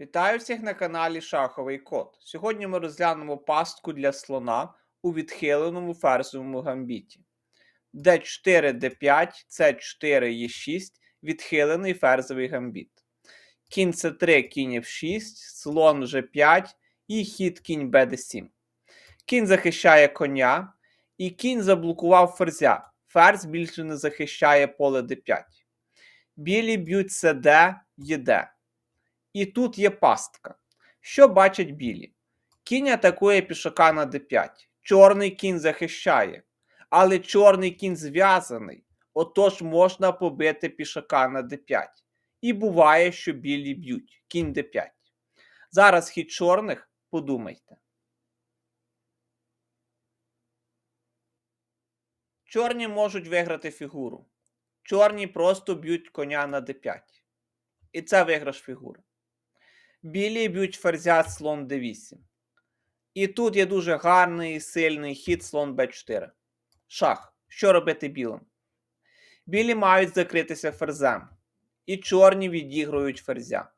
Вітаю всіх на каналі Шаховий Код. Сьогодні ми розглянемо пастку для слона у відхиленому ферзовому гамбіті. d4, d5, c4, e6 відхилений ферзовий гамбіт. Кінь c3, кінь f6, слон g5 і хід кінь bd7. Кінь захищає коня, і кінь заблокував ферзя. Ферзь більше не захищає поле d5. Білі б'ють cd, єд. І тут є пастка. Що бачать білі? Кінь атакує пішака на d5. Чорний кінь захищає. Але чорний кінь зв'язаний. Отож можна побити пішака на d5. І буває, що білі б'ють. Кінь d5. Зараз хід чорних подумайте. Чорні можуть виграти фігуру. Чорні просто б'ють коня на d5. І це виграш фігури. Білі б'ють ферзя слон d8. І тут є дуже гарний сильний хід слон b4. Шах. Що робити білим? Білі мають закритися ферзем. І чорні відігрують ферзя.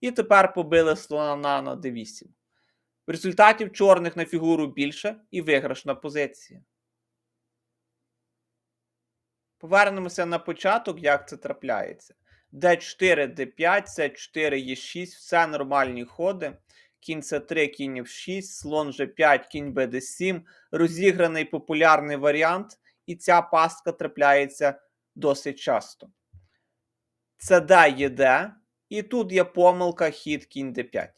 І тепер побили слона на d8. В результаті чорних на фігуру більше і виграшна позиція. Повернемося на початок, як це трапляється. D4, d5, c4, e6, все нормальні ходи. Кінь c3, кінь f6, слон g5, кінь bd7, розіграний популярний варіант, і ця пастка трапляється досить часто. cd єд, і тут є помилка хід кінь d5.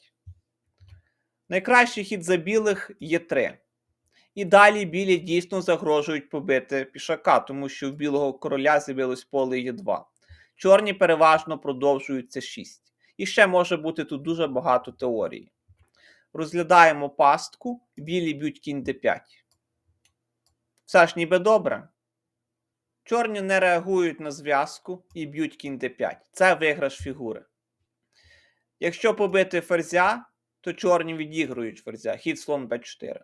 Найкращий хід за білих є 3. І далі білі дійсно загрожують побити пішака, тому що в білого короля з'явилось поле Е2. Чорні переважно продовжують С6. І ще може бути тут дуже багато теорій. Розглядаємо пастку, білі б'ють кінь d5. Все ж ніби добре. Чорні не реагують на зв'язку і б'ють кінь d5. Це виграш фігури. Якщо побити ферзя, то чорні відігрують ферзя. Хід слон b4.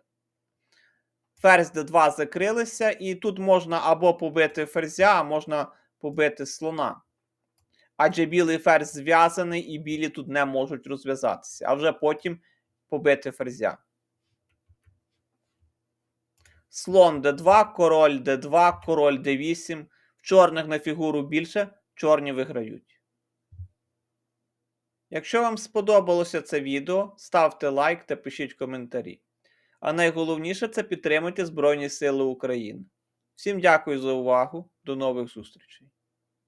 Ферзь d2 закрилися, і тут можна або побити ферзя, а можна побити слона. Адже білий ферзь зв'язаний, і білі тут не можуть розв'язатися, а вже потім побити ферзя. Слон d2, король d2, король d8. В чорних на фігуру більше, чорні виграють. Якщо вам сподобалося це відео, ставте лайк та пишіть коментарі. А найголовніше це підтримуйте Збройні Сили України. Всім дякую за увагу. До нових зустрічей!